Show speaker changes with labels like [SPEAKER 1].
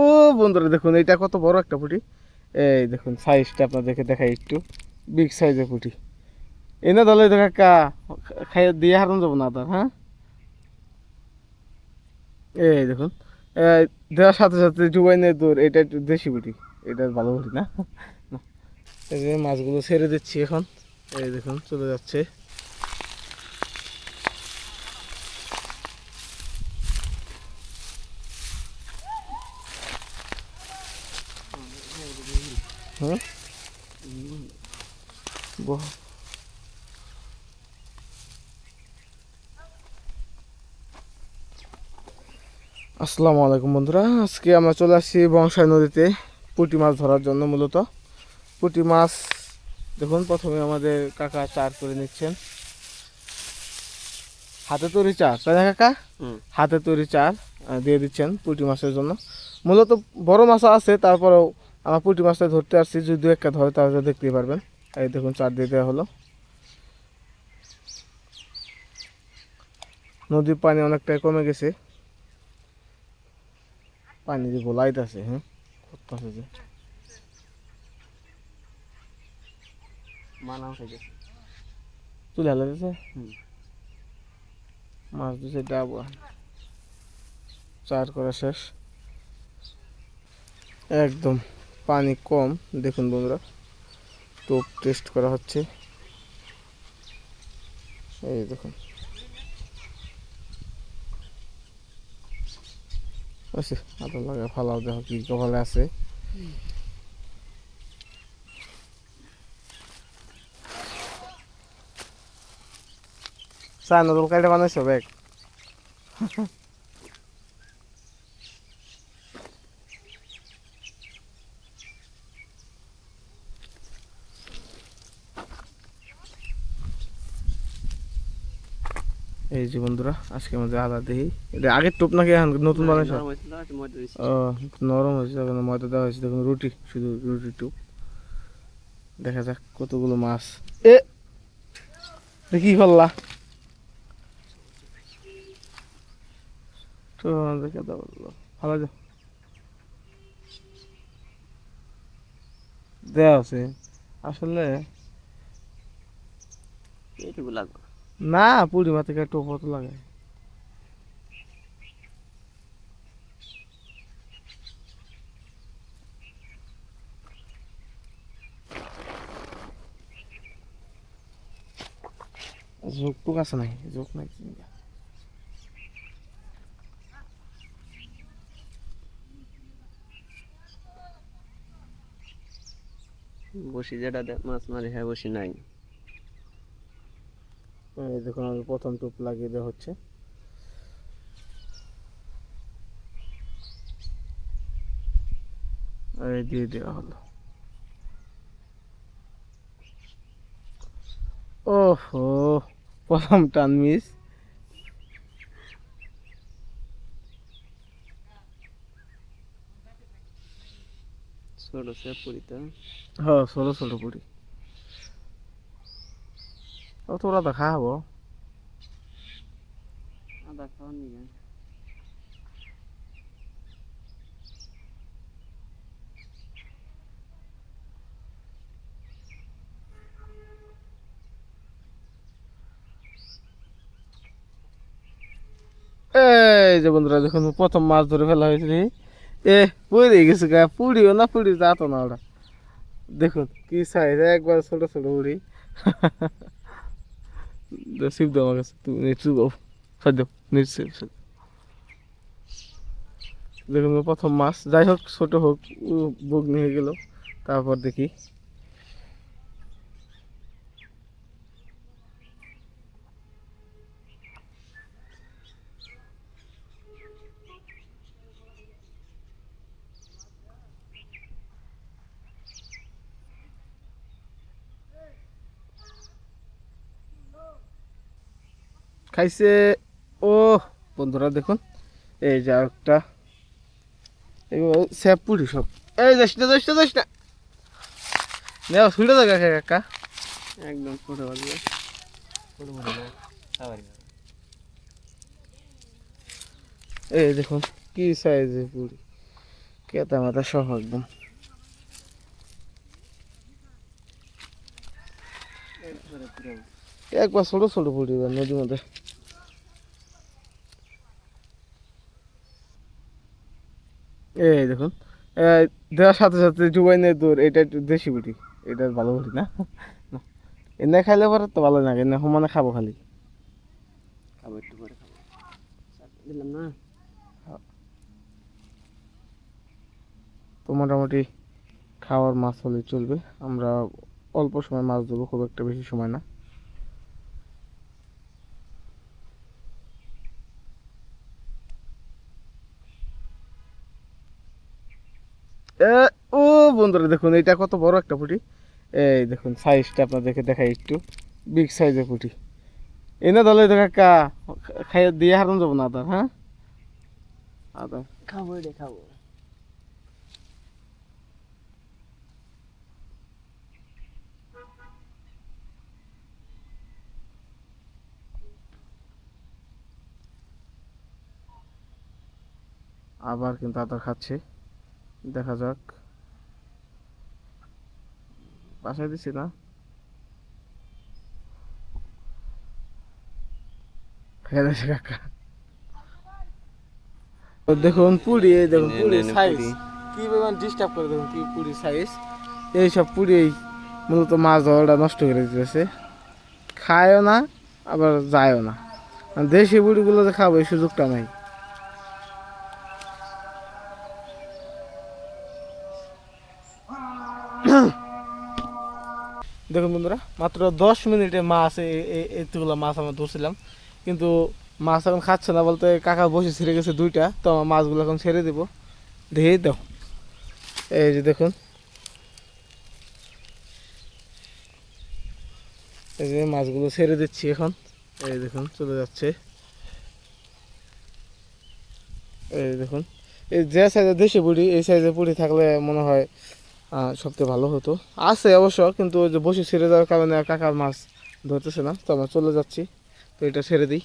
[SPEAKER 1] ও বন্ধুরা দেখুন এটা কত বড় একটা পুঁটি। এই দেখুন সাইজটা আপনাদেরকে দেখাই একটু। বিগ সাইজের পুঁটি। এনে দলে তো কাকা খাই, দিয়ে হারান যাব না তার হ্যাঁ? এই দেখুন দেওয়ার সাথে সাথে জুবাইনের দৌড়, এটা একটু দেশি পুঁটি। এটা ভালো না? না। এই যে মাছগুলো ছেড়ে দিচ্ছি এখন। এই দেখুন, চলে যাচ্ছে। বাহ। আসসালামু আলাইকুম বন্ধুরা আজকে আমরা চলে আসছি বংশাই নদীতে পুঁটি মাছ ধরার জন্য মূলত পুঁটি মাছ দেখুন প্রথমে আমাদের কাকা চার করে নিচ্ছেন হাতে তৈরি চার তাই না কাকা। হাতে তৈরি চার দিয়ে দিচ্ছেন পুঁটি মাছের জন্য মূলত বড় মাছও আছে তারপরেও আমার পুঁটি মাছটা ধরতে আসছি যদি দু একটা ধরে তাহলে দেখতেই পারবেন। এই দেখুন চার দিয়ে দেওয়া হলো। নদীর পানি অনেকটাই কমে গেছে। পানি যে গোলাইত আছে হ্যাঁ? করতেছে যে। মাছ দিছে চার করা শেষ। একদম। পানি কম, দেখুন বন্ধুরা। টোপ টেস্ট করা হচ্ছে। এই দেখুন। আছে আদা লাগা ফালাও দেখো কি কপালে আছে। চা নদল কাইটা বানাইছো ব্যাগ? এই যে বন্ধুরা আজকে আমাদের আদা দেহি। এটা আগের টোপ নাকি এখন নতুন বানাইছো। ও নরম হয়েছে তখন ময়দা দেওয়া হয়েছে। দেখুন রুটি শুধু রুটি টুপ। দেখা যাক কতগুলো মাছ। এ কি করলা? তো দেখে দাও ভালো যাও দেওয়া আছে। আসলে
[SPEAKER 2] এইটুকু লাগবে।
[SPEAKER 1] না, পুরি মাথা থেকে টোপ তো লাগে। ঝোঁক টুক আছে নাই ঝোঁক নাই
[SPEAKER 2] বসি যেটা মাছ মারি হ্যাঁ বসি নাই।
[SPEAKER 1] এই দেখুন আমি প্রথম টুপ লাগিয়ে দেওয়া হচ্ছে। দিয়ে দেওয়া হলো। ওহো প্রথম টান মিস।
[SPEAKER 2] ছোট সে পুরিতে
[SPEAKER 1] হ্যাঁ ষোলো ষোলো পুরি। ও তোরা তো খাব
[SPEAKER 2] আদা খাওয়ার নিয়ে
[SPEAKER 1] এই যে বন্ধুরা দেখুন প্রথম মাছ ধরে ফেলা হয়েছিল এ পড়ে গেছে গা পুড়িও না পুড়ি যাতো না ওরা দেখুন কি সাইজ একবার ছোট ছোট পুড়ি নিচু দেখুন প্রথম মাছ যাই হোক ছোট হোক বুক নিয়ে গেল। তারপর দেখি। খাইছে। ও বন্ধুরা দেখুন এই যে একটা স্যাপ পুরি সব। এই যাস না যাস না যাস না। নেওয়া ছুটে দেখা কাকা
[SPEAKER 2] একদম বাজবে খাবার
[SPEAKER 1] এই দেখুন কি সাইজের পুরি। কেতা মাথা সহ একদম। একবার ছোট ছোট পুটি নদীর মধ্যে। এই দেখুন। দেওয়ার সাথে সাথে জুবাইনের দৌড় এটা একটু দেশি বুটি। এটা ভালো বুটি না? না। এনে খাইলে পরে তো ভালো লাগে এনে সমানে খাব খালি।
[SPEAKER 2] খাব একটু পরে খাব। দিলাম না?
[SPEAKER 1] তো মোটামুটি খাওয়ার মাছ হলে চলবে। আমরা অল্প সময় মাছ ধরবো খুব একটা বেশি সময় না। ও বন্ধুরা দেখুন এটা কত বড় একটা পুটি। এই দেখুন সাইজটা আপনাদেরকে দেখাই একটু। বিগ সাইজের পুটি। এনে দলে তো কাকা খাইয়ে দিয়ে হারান যাব না আদার হ্যাঁ? আদার।
[SPEAKER 2] খাব এটা খাব।
[SPEAKER 1] আবার কিন্তু আদার খাচ্ছে। দেখা যাক। বাসায় দিছি না। কাকা। দেখুন পুরি এই দেখুন পুরি। সাইজ কি পরিমাণ ডিস্টার্ব করে দেখুন কি পুরি সাইজ এইসব পুরি মূলত মাছ ধরাটা নষ্ট করে দিতেছে। খায়ও না আবার যায়ও না। দেশি বুড়িগুলো যে খাব এই সুযোগটা নাই। দেখুন বন্ধুরা, মাত্র দশ মিনিটে মাছ এতগুলো মাছ আমরা ধরছিলাম। কিন্তু মাছ এখন খাচ্ছে না বলতে কাকা বসে ছেড়ে গেছে দুইটা, তো আমার মাছগুলো এখন ছেড়ে দেবো। দেখে দাও এই যে দেখুন। এই যে মাছগুলো ছেড়ে দিচ্ছি এখন। এই দেখুন, চলে যাচ্ছে। এই দেখুন। এই যে সাইজে দেশি বুড়ি এই সাইজে বুড়ি থাকলে মনে হয় সবথেকে ভালো হতো। আছে অবশ্য, কিন্তু ওই যে বসে ছেড়ে যাওয়ার কারণে কাকার মাছ ধরতেছে না, তো আমরা চলে যাচ্ছি। তো এটা ছেড়ে দিই।